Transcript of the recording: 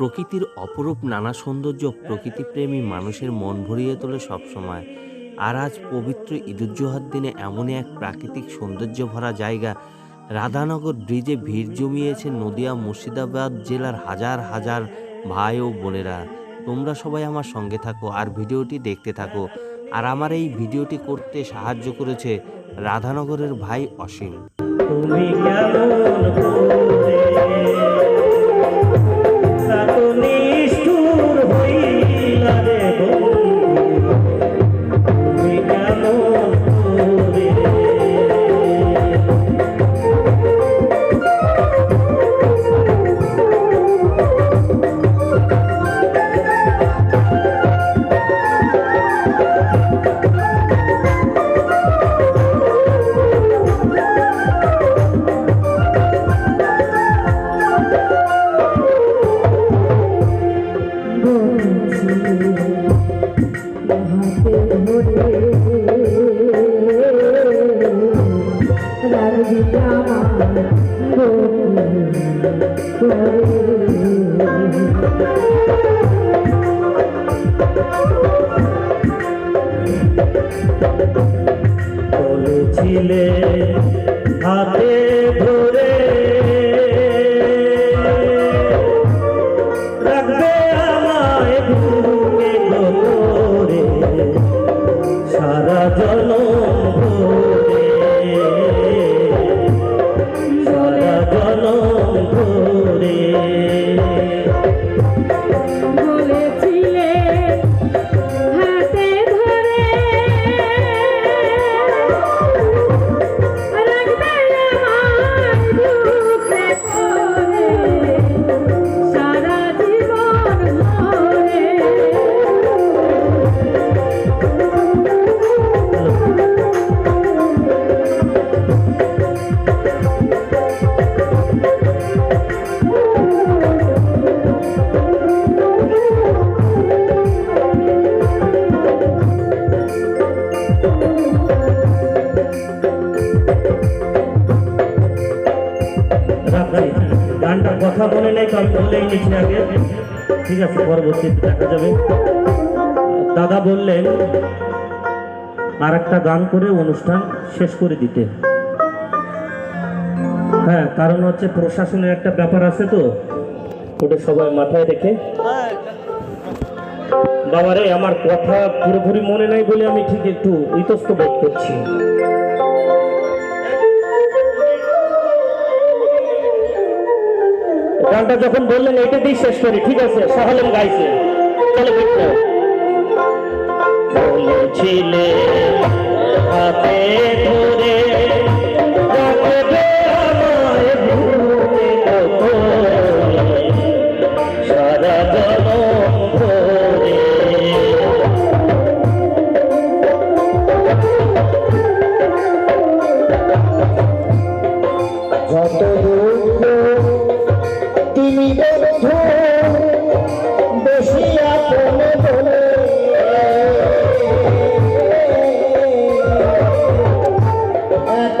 প্রকৃতির অপরূপ নানা সৌন্দর্য প্রকৃতিপ্রেমী মানুষের মন ভরিয়ে তোলে সবসময়। আর আজ পবিত্র ঈদুজ্জোহার দিনে এমনই এক প্রাকৃতিক সৌন্দর্য ভরা জায়গা, রাধানগর ব্রিজে ভিড় জমিয়েছে নদিয়া মুর্শিদাবাদ জেলার হাজার হাজার ভাই ও বোনেরা। তোমরা সবাই আমার সঙ্গে থাকো আর ভিডিওটি দেখতে থাকো। আর আমার এই ভিডিওটি করতে সাহায্য করেছে রাধানগরের ভাই অসীম। তুমি কেমন বলেছিলে হাতে ধরে মনে নেই তো আমি নিচ্ছি আগে। ঠিক আছে, পরবর্তীতে দেখা যাবে। দাদা বললেন আর একটা গান করে অনুষ্ঠান শেষ করে দিতে। হ্যাঁ কারণ হচ্ছে প্রশাসনের একটা ব্যাপার আছে তো। ওটা সবাই মাথায় রেখে। বাবারে, আমার কথা পুরোপুরি মনে নাই বলে আমি ঠিক একটু ইতস্ত বোধ করছি। গানটা যখন বললেন এটা দিয়ে শেষ করি ঠিক আছে সাহলেম গাইছে। চলো বলেছিলে হাতে ধরে যত দুঃখ তিনি বন্ধু বেশি আপন বলে। এত